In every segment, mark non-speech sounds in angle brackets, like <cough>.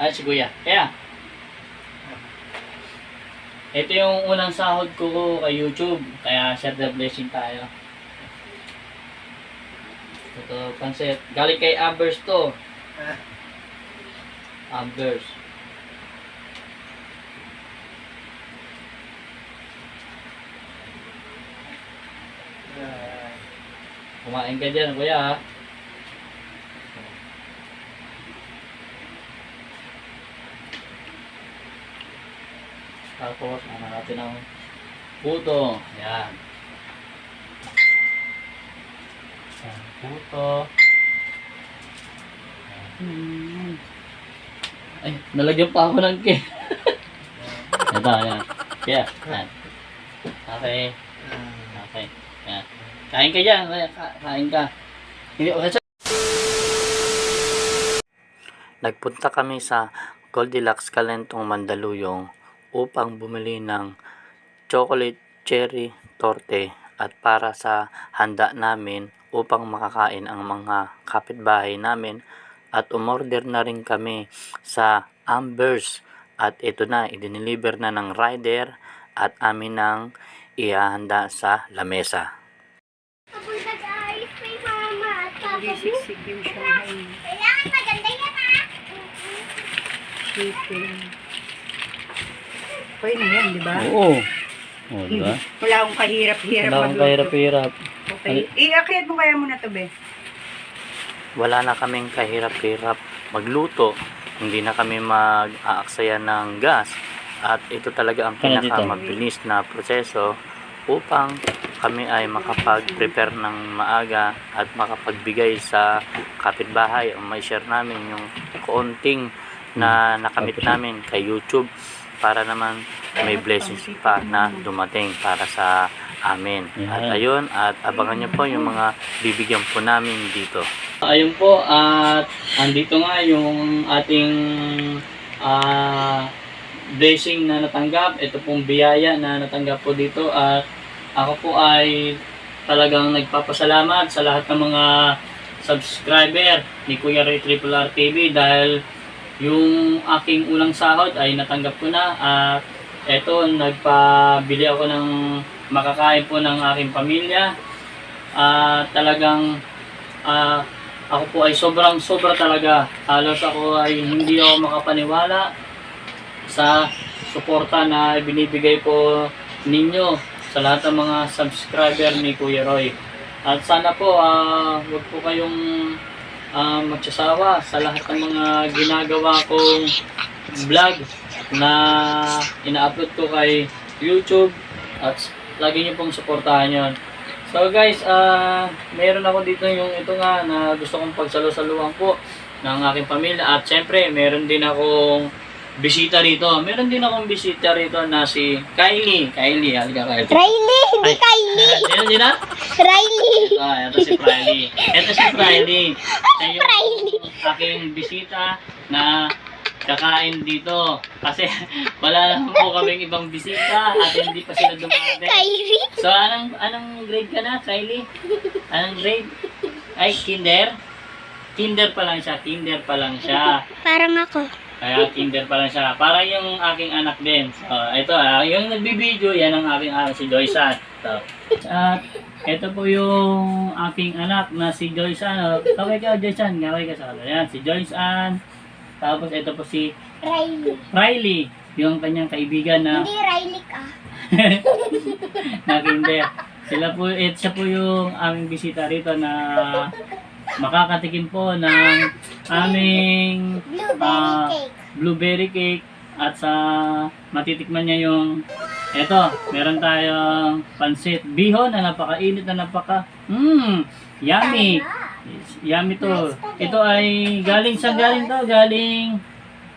Ay, si Kuya. Kaya, ito yung unang sahod ko kay YouTube. Kaya share the blessing tayo. Ito, pansit. Galing kay Ambers to. <laughs> Ambers. Kumain ka dyan, kuya ha. Tapos, ano natin ang puto. Yan. Yan, puto. Yan. Ay, nalagyan pa ako ng cake. <laughs> Ito, yan. Kaya, yan. Okay. Okay. Yan. Kain ka dyan. Kain ka. Hindi, okay, Nagpunta kami sa Goldilocks Kalentong Mandaluyong upang bumili ng chocolate cherry torte at para sa handa namin upang makakain ang mga kapitbahay namin at umorder na rin kami sa Ambers at ito na idiniliver na ng rider at amin nang ihahanda sa lamesa. Papunta guys, may mama at papa mo. Siksik yung Shanghai Kailangan maganda yan ha. chicken. Okay na yan, di ba? Oo. Oo, di ba? Wala akong kahirap-hirap Wala akong kahirap-hirap. Okay. Iakyat mo kaya muna to, be. wala na kaming kahirap-hirap magluto. Hindi na kami mag-aaksaya ng gas. At ito talaga ang pinakamabilis na proseso upang kami ay makapag-prepare ng maaga at makapagbigay sa kapitbahay o may share namin yung konting na nakamit namin kay YouTube para naman may blessings pa na dumating para sa amin. At ayun, at abangan nyo po yung mga bibigyan po namin dito. Ayun po, at andito nga yung ating ah, blessing na natanggap. Ito pong biyaya na natanggap po dito at ako po ay talagang nagpapasalamat sa lahat ng mga subscriber ni Kuya Ray Triple R TV dahil yung aking unang sahod ay natanggap ko na at eto nagpabili ako ng makakain po ng aking pamilya at talagang ah, ako po ay sobrang sobra talaga. Halos ako ay hindi ako makapaniwala sa suporta na binibigay po ninyo sa lahat ng mga subscriber ni Kuya Roy. At sana po ah wag po kayong ah, magsasawa sa lahat ng mga ginagawa kong vlog na ina-upload ko kay YouTube at lagi niyo pong suportahan yon. So guys, ah meron ako dito yung ito nga na gusto kong pagsalo-saluhan po ng aking pamilya at syempre meron din akong bisita rito. Meron din akong bisita rito na si Kylie. Kylie, halika Kylie. Riley, hindi. Kylie. <laughs> Sino din na? Riley. Ah, ito si Riley. Ito si Riley. Siya yung aking bisita na kakain dito. Kasi wala naman po kaming ibang bisita at hindi pa sila dumating. Kylie. So, anong, anong grade ka na, Kylie? Anong grade? Ay, kinder? Kinder pa lang siya, kinder pa lang siya. Parang ako. Kaya kinder pa lang siya. Para yung aking anak din. So, ito, ah, yung nagbibideo, yan ang aking anak, si Joyce Ito. At ito po yung aking anak na si Joyce Ann. Kaway ka, Joyce Ann. Kaway ka sa kanila. Yan, si Joyce Ann. Tapos ito po si Riley. Riley, yung kanyang kaibigan na Hindi Riley ka. <laughs> na kinder. Sila po, eh, siya po yung aming bisita rito na makakatikim po ng aming Blueberry cake. blueberry cake at sa matitikman niya yung eto, meron tayong pansit bihon na napakainit na napaka mm, yummy. Yes, Yummy to. Ito ay galing sa galing to, galing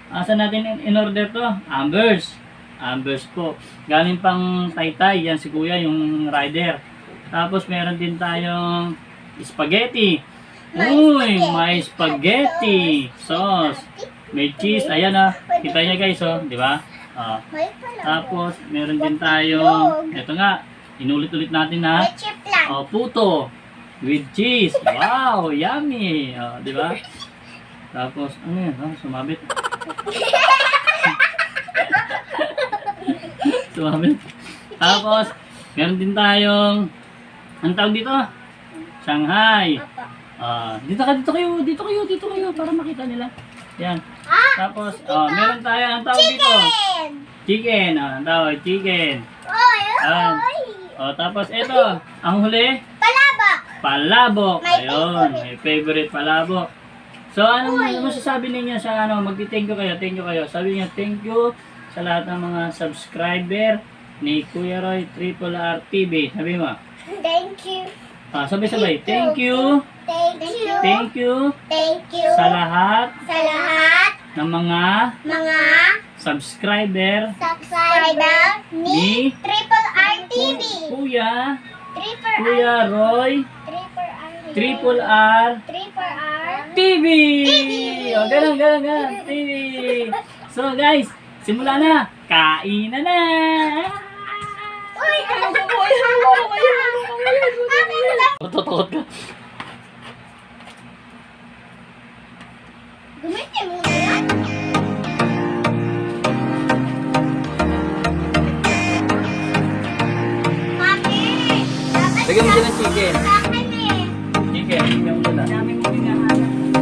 asa natin in, in order to? Ambers. Ambers po. Galing pang Taytay, yan si Kuya yung rider. Tapos meron din tayong spaghetti. Uy, may spaghetti sauce. May cheese. Ayan ah. Kita niya guys oh, di ba? Ah. Pala. Tapos meron din tayong ito nga, inulit-ulit natin na chip lang. oh, puto with cheese. Wow, yummy. Oh, di ba? Tapos ano yan? Oh, sumabit. <laughs> Sumami. Tapos, meron din tayong, ang tawag dito? Shanghai. Ah, dito ka, dito kayo, dito kayo, dito kayo, para makita nila. Yan. Tapos, oh, meron tayo, ang tawag dito? Chicken! Chicken. Ah, ang tawag, chicken. Oy, Ayan. oy! Oh, tapos ito, ang huli, Palaba! palabok. My Ayun, favorite. my favorite palabok. So, ano masasabi ninyo sa ano, magti-thank you kayo, thank you kayo. Sabi niya, thank you sa lahat ng mga subscriber ni Kuya Roy Triple R TV. Sabi mo, Thank you. ah, sabay-sabay, thank you, Thank you. thank you Thank you. sa lahat Sa lahat ng mga mga subscriber subscriber ni Triple R TV. Kuya, Triple R. Kuya Roy Triple R. Triple R Triple R. TV! O, ganun, ganun, ganun. TV! So, guys, simula na. Kainan na! Uy, ano ba po? Akin lang. Matutukot ka. Gamitin mo na yan. Mami, dapat Lagyan mo dyan ng chicken. sa akin eh. Chicken, mo na. Dami mo hinahanap.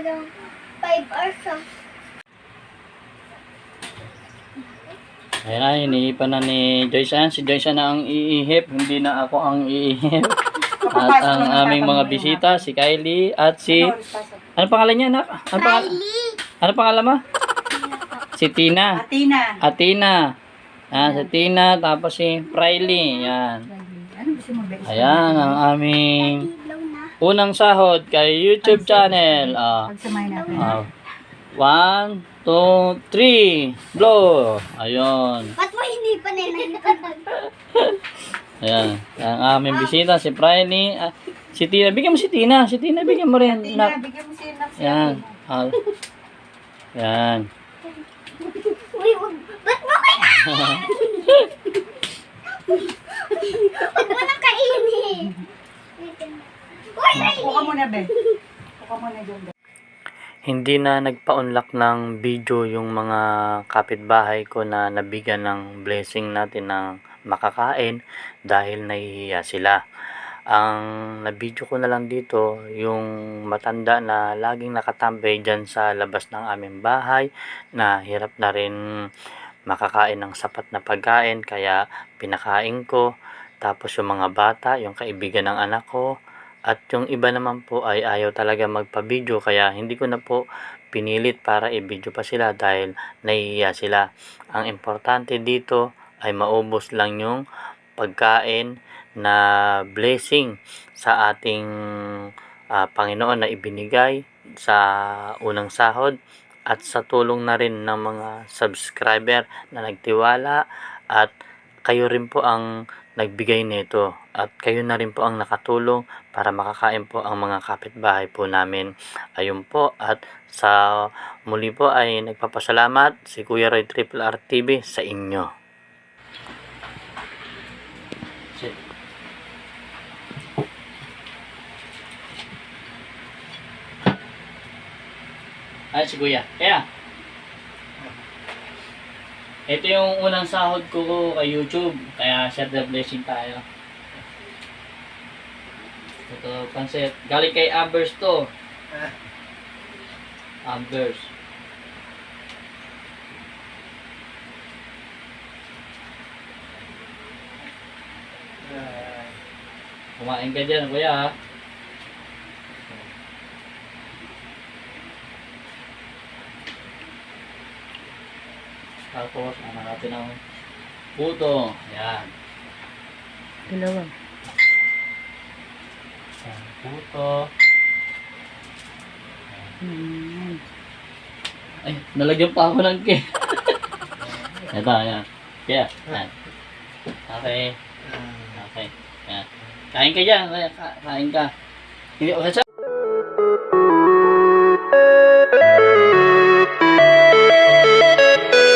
Ng 5 hours ah. Ayan na, iniipan na ni Joyce Ann. Si Joyce Ann na ang iihip, hindi na ako ang iihip. <laughs> At ang aming mga bisita, si Kylie at si... Ano pangalan niya, anak? Ano, pangal Kylie. ano pangalan mo? Si Tina. Atina. Atina. Ayan, si Tina, tapos si Priley. Yan. Ano? Ayan, ang aming. Unang sahod kay YouTube channel. Ah, Pagsamay natin. ah. one, two, three. Blow. Ayun. Ba't mo hindi pa nilalipan? <laughs> Ayan. Ang aming bisita, si Priley. Ah, si Tina. Bigyan mo si Tina. Si Tina, bigyan mo rin. Tina, Nak. bigyan mo siya ng Yan. Ah. Yan. Uy, wag. Ba't mo kailangan? <laughs> Huwag mo nang kainin. Kuha muna, be. Kuha muna dyan, be. Hindi na nagpa-unlock ng video yung mga kapitbahay ko na nabigyan ng blessing natin ng makakain dahil nahihiya sila. Ang na-video ko na lang dito yung matanda na laging nakatambay dyan sa labas ng aming bahay na hirap na rin makakain ng sapat na pagkain kaya pinakain ko. Tapos yung mga bata, yung kaibigan ng anak ko, at yung iba naman po ay ayaw talaga magpa-video kaya hindi ko na po pinilit para i-video pa sila dahil nahihiya sila. Ang importante dito ay maubos lang yung pagkain na blessing sa ating ah, Panginoon na ibinigay sa unang sahod at sa tulong na rin ng mga subscriber na nagtiwala at kayo rin po ang nagbigay nito at kayo na rin po ang nakatulong para makakain po ang mga kapitbahay po namin. Ayun po at sa muli po ay nagpapasalamat si Kuya Roy Triple R TV sa inyo. Ay, si Kuya. Kaya, ito yung unang sahod ko kay YouTube. Kaya share the blessing tayo. Ito, pansit. Galing kay Ambers to. <laughs> Ambers. Kumain ka dyan, kuya ha. Tapos, ano natin ang puto. Yan. Dalawa. Yan, puto. Hmm. Ay, nalagyan pa ako ng cake. <laughs> Ito, yan. Kaya, yan. Okay. Okay. Yan. Kain ka dyan. Kain ka. Hindi, okay,